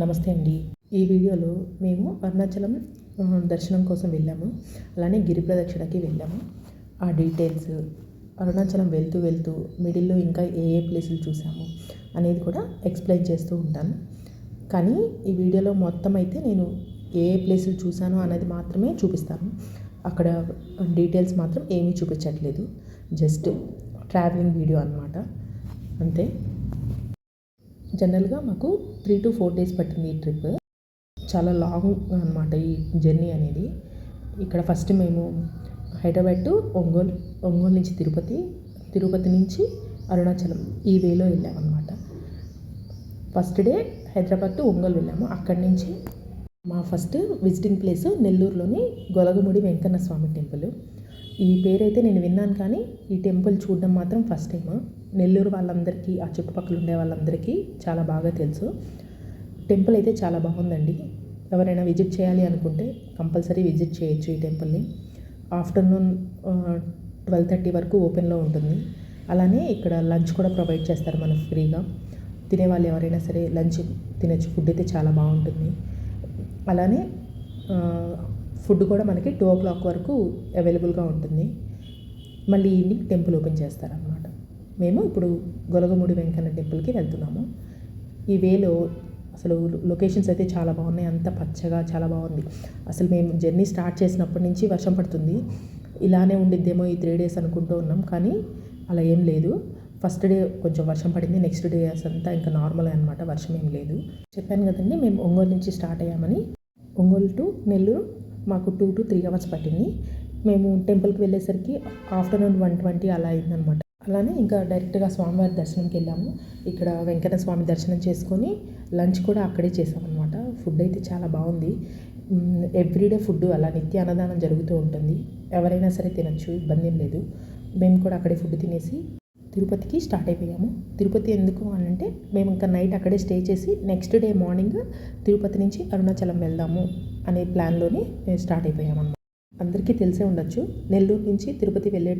నమస్తే అండి. ఈ వీడియోలో మేము అరుణాచలం దర్శనం కోసం వెళ్ళాము. అలానే గిరి ప్రదక్షిణకి వెళ్ళాము. ఆ డీటెయిల్స్ అరుణాచలం వెళ్తూ వెళ్తూ మిడిల్లో ఇంకా ఏ ఏ ప్లేసులు చూసాము అనేది కూడా ఎక్స్ప్లెయిన్ చేస్తూ ఉంటాను. కానీ ఈ వీడియోలో మొత్తం అయితే నేను ఏ ఏ ప్లేసులు చూశాను అనేది మాత్రమే చూపిస్తాను. అక్కడ డీటెయిల్స్ మాత్రం ఏమీ చూపించట్లేదు. జస్ట్ ట్రావెలింగ్ వీడియో అన్నమాట. అంతే. జనరల్గా మాకు త్రీ టు ఫోర్ డేస్ పట్టింది ఈ ట్రిప్. చాలా లాంగ్ అనమాట ఈ జర్నీ అనేది. ఇక్కడ ఫస్ట్ మేము హైదరాబాద్ టు ఒంగోలు ఒంగోలు నుంచి తిరుపతి తిరుపతి నుంచి అరుణాచలం ఈ వేలో వెళ్ళామన్నమాట. First day Hyderabad to Ongole వెళ్ళాము. అక్కడి నుంచి మా ఫస్ట్ విజిటింగ్ ప్లేస్ నెల్లూరులోని గొలగముడి వెంకన్న స్వామి టెంపుల్. ఈ పేరైతే నేను విన్నాను కానీ ఈ టెంపుల్ చూడడం మాత్రం ఫస్ట్ టైం నెల్లూరు వాళ్ళందరికీ ఆ చుట్టుపక్కల ఉండే వాళ్ళందరికీ చాలా బాగా తెలుసు. టెంపుల్ అయితే చాలా బాగుందండి. ఎవరైనా విజిట్ చేయాలి అనుకుంటే కంపల్సరీ విజిట్ చేయొచ్చు ఈ టెంపుల్ని. ఆఫ్టర్నూన్ ట్వెల్వ్ థర్టీ వరకు ఓపెన్లో ఉంటుంది. అలానే ఇక్కడ లంచ్ కూడా ప్రొవైడ్ చేస్తారు మనకు ఫ్రీగా. తినేవాళ్ళు ఎవరైనా సరే లంచ్ తినచ్చు. ఫుడ్ అయితే చాలా బాగుంటుంది. అలానే ఫుడ్ కూడా మనకి టూ ఓ క్లాక్ వరకు అవైలబుల్గా ఉంటుంది. మళ్ళీ ఈవినింగ్ టెంపుల్ ఓపెన్ చేస్తారన్నమాట. మేము ఇప్పుడు గొలగముడి వెంకన్న టెంపుల్కి వెళ్తున్నాము. ఈ వేలో అసలు లొకేషన్స్ అయితే చాలా బాగున్నాయి. అంత పచ్చగా చాలా బాగుంది. అసలు మేము జర్నీ స్టార్ట్ చేసినప్పటి నుంచి వర్షం పడుతుంది. ఇలానే ఉండిద్దేమో ఈ త్రీ డేస్ అనుకుంటూ ఉన్నాం. కానీ అలా ఏం లేదు. ఫస్ట్ డే కొంచెం వర్షం పడింది. నెక్స్ట్ డే అంతా ఇంకా నార్మల్ అనమాట వర్షం ఏం లేదు. చెప్పాను కదండి మేము ఒంగోలు నుంచి స్టార్ట్ అయ్యామని. ఒంగోలు టు నెల్లూరు మాకు టూ టు త్రీ అవర్స్ పట్టింది. మేము టెంపుల్కి వెళ్ళేసరికి ఆఫ్టర్నూన్ వన్ ట్వంటీ అలా అయిందనమాట అలానే ఇంకా డైరెక్ట్గా స్వామివారి దర్శనంకి వెళ్ళాము. ఇక్కడ వెంకట స్వామి దర్శనం చేసుకొని లంచ్ కూడా అక్కడే చేసామన్నమాట. ఫుడ్ అయితే చాలా బాగుంది. ఎవ్రీడే ఫుడ్ అలా నిత్య అన్నదానం జరుగుతూ ఉంటుంది. ఎవరైనా సరే తినచ్చు ఇబ్బంది ఏం లేదు. మేము కూడా అక్కడే ఫుడ్ తినేసి తిరుపతికి స్టార్ట్ అయిపోయాము. తిరుపతి ఎందుకు అని అంటే మేము ఇంకా నైట్ అక్కడే స్టే చేసి నెక్స్ట్ డే మార్నింగ్ తిరుపతి నుంచి అరుణాచలం వెళ్దాము అనే ప్లాన్లోనే మేము స్టార్ట్ అయిపోయాము అందరికీ తెలిసే ఉండొచ్చు. నెల్లూరు నుంచి తిరుపతి వెళ్ళే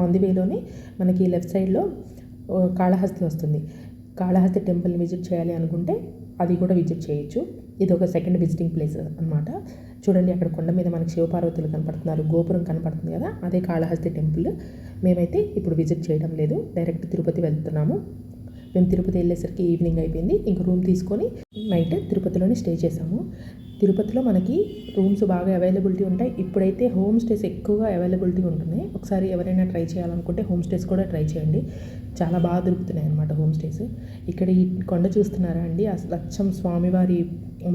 ఆన్ ది వేలోనే మనకి లెఫ్ట్ సైడ్లో కాళహస్తి వస్తుంది. కాళహస్తి టెంపుల్ని విజిట్ చేయాలి అనుకుంటే అది కూడా విజిట్ చేయొచ్చు. ఇది ఒక సెకండ్ విజిటింగ్ ప్లేస్ అనమాట చూడండి అక్కడ కొండ మీద మనకి శివపార్వతులు కనపడుతున్నారు గోపురం కనపడుతుంది కదా అదే కాళహస్తి టెంపుల్ మేమైతే ఇప్పుడు విజిట్ చేయడం లేదు డైరెక్ట్ తిరుపతి వెళ్తున్నాము. మేము తిరుపతి వెళ్ళేసరికి ఈవినింగ్ అయిపోయింది. ఇంక రూమ్ తీసుకొని నైట్ తిరుపతిలోనే స్టే చేసాము. తిరుపతిలో మనకి రూమ్స్ బాగా అవైలబిలిటీ ఉంటాయి. ఇప్పుడైతే హోమ్ స్టేస్ ఎక్కువగా అవైలబిలిటీ ఉంటున్నాయి ఒకసారి ఎవరైనా ట్రై చేయాలనుకుంటే హోమ్ స్టేస్ కూడా ట్రై చేయండి. చాలా బాగా దొరుకుతున్నాయి అన్నమాట హోమ్ స్టేస్. ఇక్కడ ఈ కొండ చూస్తున్నారా అండి? అసలు అచ్చం స్వామివారి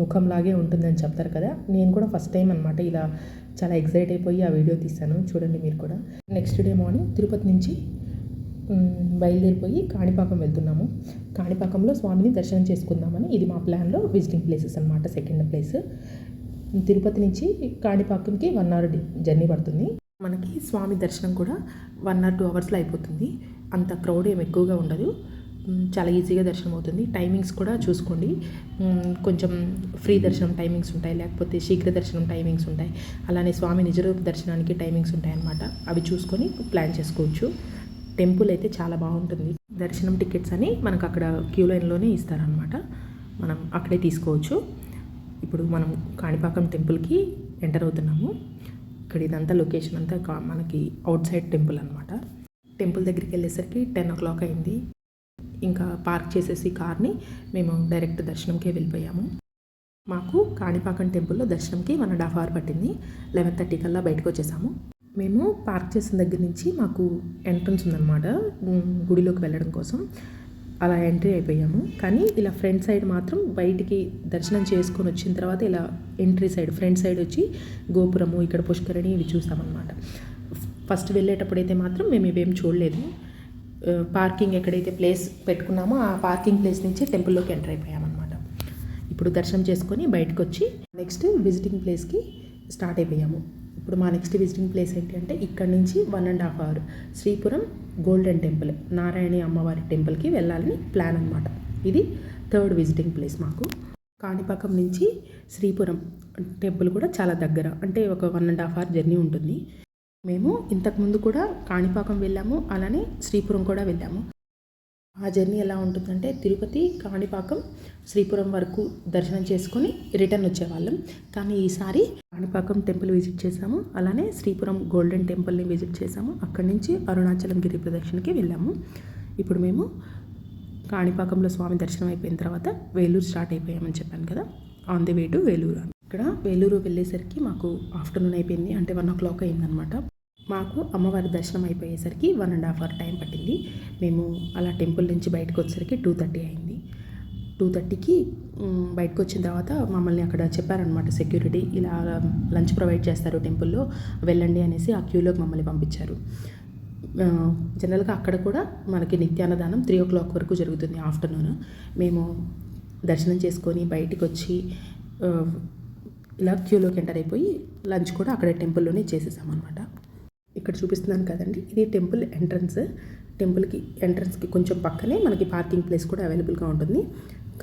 ముఖంలాగే ఉంటుందని చెప్తారు కదా. నేను కూడా ఫస్ట్ టైం అనమాట ఇలా చాలా ఎగ్జైట్ అయిపోయి ఆ వీడియో తీశాను. చూడండి మీరు కూడా. నెక్స్ట్ డే మార్నింగ్ తిరుపతి నుంచి బయలుదేరిపోయి కాణిపాకం వెళ్తున్నాము. కాణిపాకంలో స్వామిని దర్శనం చేసుకుందామని ఇది మా ప్లాన్లో విజిటింగ్ ప్లేసెస్ అనమాట సెకండ్ ప్లేస్ తిరుపతి నుంచి కాణిపాకంకి వన్ అవర్ జర్నీ పడుతుంది. మనకి స్వామి దర్శనం కూడా వన్ ఆర్ టూ అవర్స్లో అయిపోతుంది. అంత క్రౌడ్ ఏం ఎక్కువగా ఉండదు. చాలా ఈజీగా దర్శనం అవుతుంది. టైమింగ్స్ కూడా చూసుకోండి. కొంచెం ఫ్రీ దర్శనం టైమింగ్స్ ఉంటాయి. లేకపోతే శీఘ్ర దర్శనం టైమింగ్స్ ఉంటాయి. అలానే స్వామి నిజరూప దర్శనానికి టైమింగ్స్ ఉంటాయి అన్నమాట అవి చూసుకొని ప్లాన్ చేసుకోవచ్చు. టెంపుల్ అయితే చాలా బాగుంటుంది. దర్శనం టికెట్స్ అని మనకు అక్కడ క్యూ లైన్లోనే ఇస్తారనమాట మనం అక్కడే తీసుకోవచ్చు. ఇప్పుడు మనం కాణిపాకం టెంపుల్కి ఎంటర్ అవుతున్నాము. ఇక్కడ ఇదంతా లొకేషన్ అంతా కా- మనకి అవుట్ సైడ్ టెంపుల్ అనమాట టెంపుల్ దగ్గరికి వెళ్ళేసరికి టెన్ ఓ క్లాక్ అయింది. ఇంకా పార్క్ చేసేసి కార్ని మేము డైరెక్ట్ దర్శనంకే వెళ్ళిపోయాము. మాకు కాణిపాకం టెంపుల్లో దర్శనంకి వన్ అండ్ హాఫ్ అవర్ పట్టింది. లెవెన్ థర్టీ కల్లా బయటకు వచ్చేసాము. మేము పార్క్ చేసిన దగ్గర నుంచి మాకు ఎంట్రన్స్ ఉందన్నమాట. గుడిలోకి వెళ్ళడం కోసం. అలా ఎంట్రీ అయిపోయాము. కానీ ఇలా ఫ్రంట్ సైడ్ మాత్రం బయటికి దర్శనం చేసుకొని వచ్చిన తర్వాత ఇలా ఎంట్రీ సైడ్ ఫ్రంట్ సైడ్ వచ్చి గోపురము ఇక్కడ పుష్కరిణి ఇవి చూసామన్నమాట ఫస్ట్ వెళ్ళేటప్పుడైతే మాత్రం మేము ఇవేం చూడలేదు. పార్కింగ్ ఎక్కడైతే ప్లేస్ పెట్టుకున్నామో ఆ పార్కింగ్ ప్లేస్ నుంచి టెంపుల్లోకి ఎంటర్ అయిపోయామన్నమాట. ఇప్పుడు దర్శనం చేసుకొని బయటకు వచ్చి నెక్స్ట్ విజిటింగ్ ప్లేస్కి స్టార్ట్ అయిపోయాము. ఇప్పుడు మా నెక్స్ట్ విజిటింగ్ ప్లేస్ ఏంటి అంటే ఇక్కడ నుంచి one and half hour Sripuram golden temple Narayani అమ్మవారి టెంపుల్కి వెళ్ళాలని ప్లాన్ అనమాట ఇది థర్డ్ విజిటింగ్ ప్లేస్ మాకు. కాణిపాకం నుంచి శ్రీపురం టెంపుల్ కూడా చాలా దగ్గర అంటే ఒక one and half hour journey ఉంటుంది. మేము ఇంతకుముందు కూడా కాణిపాకం వెళ్ళాము అలానే శ్రీపురం కూడా వెళ్ళాము. ఆ జర్నీ ఎలా ఉంటుందంటే తిరుపతి కాణిపాకం శ్రీపురం వరకు దర్శనం చేసుకొని రిటర్న్ వచ్చేవాళ్ళం. కానీ ఈసారి కాణిపాకం టెంపుల్ విజిట్ చేసాము అలానే శ్రీపురం గోల్డెన్ టెంపుల్ని విజిట్ చేసాము అక్కడి నుంచి అరుణాచలం గిరి ప్రదక్షిణకి వెళ్ళాము. ఇప్పుడు మేము కాణిపాకంలో స్వామి దర్శనం అయిపోయిన తర్వాత వేలూరు స్టార్ట్ అయిపోయామని చెప్పాను కదా. On the way to Vellore ఇక్కడ వేలూరు వెళ్ళేసరికి మాకు ఆఫ్టర్నూన్ అయిపోయింది. అంటే వన్ ఓ క్లాక్ అయిందనమాట. మాకు అమ్మవారి దర్శనం అయిపోయేసరికి one and half hour time పట్టింది. మేము అలా టెంపుల్ నుంచి బయటకు వచ్చేసరికి టూ థర్టీ అయింది. టూ థర్టీకి బయటకు వచ్చిన తర్వాత మమ్మల్ని అక్కడ చెప్పారనమాట సెక్యూరిటీ ఇలా లంచ్ ప్రొవైడ్ చేస్తారు టెంపుల్లో వెళ్ళండి అనేసి ఆ క్యూలోకి మమ్మల్ని పంపించారు. జనరల్గా అక్కడ కూడా మనకి నిత్యాన్నదానం త్రీ ఓ క్లాక్ వరకు జరుగుతుంది ఆఫ్టర్నూన్ మేము దర్శనం చేసుకొని బయటకు వచ్చి ఇలా క్యూలోకి ఎంటర్ అయిపోయి లంచ్ కూడా అక్కడ టెంపుల్లోనే చేసేసామన్నమాట. ఇక్కడ చూపిస్తున్నాను కదండి. ఇది టెంపుల్ ఎంట్రన్స్. టెంపుల్కి ఎంట్రన్స్కి కొంచెం పక్కనే మనకి పార్కింగ్ ప్లేస్ కూడా అవైలబుల్గా ఉంటుంది.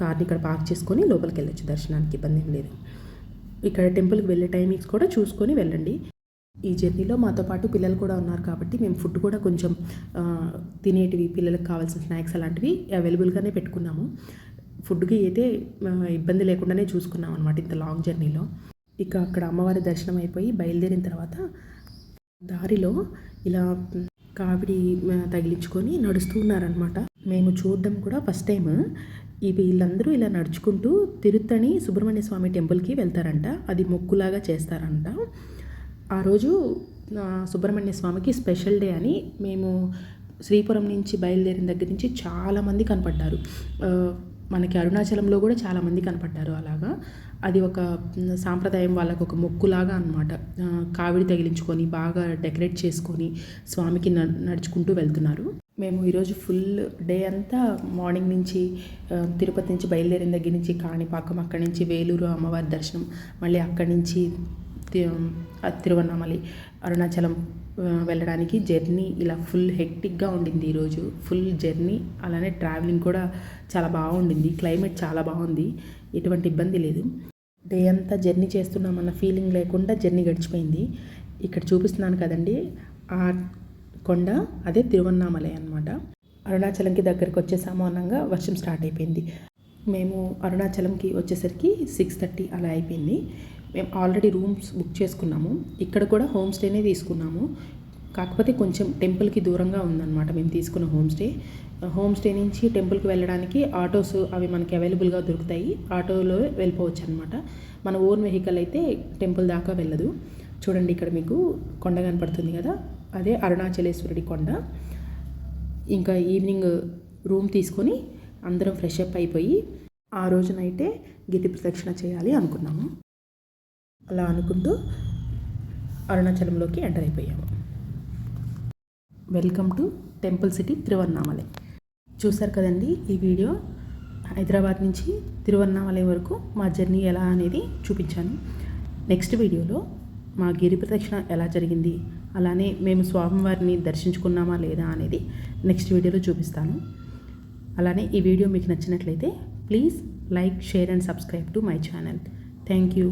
కార్ని ఇక్కడ పార్క్ చేసుకొని లోపలికి వెళ్ళొచ్చు. దర్శనానికి ఇబ్బంది ఏం లేదు. ఇక్కడ టెంపుల్కి వెళ్ళే టైమింగ్స్ కూడా చూసుకొని వెళ్ళండి. ఈ జర్నీలో మాతో పాటు పిల్లలు కూడా ఉన్నారు కాబట్టి మేము ఫుడ్ కూడా కొంచెం తినేటివి పిల్లలకు కావాల్సిన స్నాక్స్ అలాంటివి అవైలబుల్గానే పెట్టుకున్నాము. ఫుడ్కి అయితే ఇబ్బంది లేకుండానే చూసుకున్నాం అనమాట ఇంత లాంగ్ జర్నీలో. ఇక అక్కడ అమ్మవారి దర్శనం అయిపోయి బయలుదేరిన తర్వాత దారిలో ఇలా కావిడి తగిలించుకొని నడుస్తూ ఉన్నారనమాట మేము చూడడం కూడా ఫస్ట్ టైం ఈ వీళ్ళందరూ ఇలా నడుచుకుంటూ తిరుత్తణి సుబ్రహ్మణ్య స్వామి టెంపుల్కి వెళ్తారంట. అది మొక్కులాగా చేస్తారంట. ఆ రోజు సుబ్రహ్మణ్య స్వామికి స్పెషల్ డే అని మేము శ్రీపురం నుంచి బయలుదేరిన దగ్గర నుంచి చాలామంది కనపడ్డారు. మనకి అరుణాచలంలో కూడా చాలామంది కనపడ్డారు అలాగా. అది ఒక సాంప్రదాయం వాళ్ళకు ఒక మొక్కులాగా అనమాట కావిడి తగిలించుకొని బాగా డెకరేట్ చేసుకొని స్వామికి న- నడుచుకుంటూ వెళ్తున్నారు. మేము ఈరోజు ఫుల్ డే అంతా మార్నింగ్ నుంచి తిరుపతి నుంచి బయలుదేరిన దగ్గర నుంచి కాణిపాకం అక్కడి నుంచి వేలూరు అమ్మవారి దర్శనం మళ్ళీ అక్కడి నుంచి తిరువన్నామలై అరుణాచలం వెళ్ళడానికి జర్నీ ఇలా ఫుల్ హెక్టిక్గా ఉండింది ఈరోజు. ఫుల్ జర్నీ అలానే ట్రావెలింగ్ కూడా చాలా బాగుండింది. క్లైమేట్ చాలా బాగుంది. ఎటువంటి ఇబ్బంది లేదు. డే అంతా జర్నీ చేస్తున్నామన్న ఫీలింగ్ లేకుండా జర్నీ గడిచిపోయింది. ఇక్కడ చూపిస్తున్నాను కదండి. ఆ కొండ అదే తిరువన్నామలై అన్నమాట. అరుణాచలంకి దగ్గరికి వచ్చేసాము అనగా వర్షం స్టార్ట్ అయిపోయింది. మేము అరుణాచలంకి వచ్చేసరికి సిక్స్ థర్టీ అలా అయిపోయింది. మేము ఆల్రెడీ రూమ్స్ బుక్ చేసుకున్నాము. ఇక్కడ కూడా హోమ్ స్టేనే తీసుకున్నాము. కాకపోతే కొంచెం టెంపుల్కి దూరంగా ఉందన్నమాట మేము తీసుకున్న హోమ్ స్టే. హోమ్ స్టే నుంచి టెంపుల్కి వెళ్ళడానికి ఆటోస్ అవి మనకి అవైలబుల్గా దొరుకుతాయి. ఆటోలో వెళ్ళిపోవచ్చు అనమాట మన ఓన్ వెహికల్ అయితే టెంపుల్ దాకా వెళ్ళదు. చూడండి ఇక్కడ మీకు కొండ కనపడుతుంది కదా? అదే అరుణాచలేశ్వరుడి కొండ. ఇంకా ఈవినింగ్ రూమ్ తీసుకొని అందరం ఫ్రెష్ అప్ అయిపోయి ఆ రోజునైతే గిరి ప్రదక్షిణ చేయాలి అనుకున్నాము. అలా అనుకుంటూ అరుణాచలంలోకి ఎంటర్ అయిపోయాము. Welcome to temple city Tiruvannamalai. చూసారు కదండి ఈ వీడియో? హైదరాబాద్ నుంచి తిరువన్నామలై వరకు మా జర్నీ ఎలా అనేది చూపించాను. నెక్స్ట్ వీడియోలో మా గిరి ప్రదక్షిణ ఎలా జరిగింది అలానే మేము స్వామివారిని దర్శించుకున్నామా లేదా అనేది నెక్స్ట్ వీడియోలో చూపిస్తాను. అలానే ఈ వీడియో మీకు నచ్చినట్లయితే please like share and subscribe to my channel. Thank you.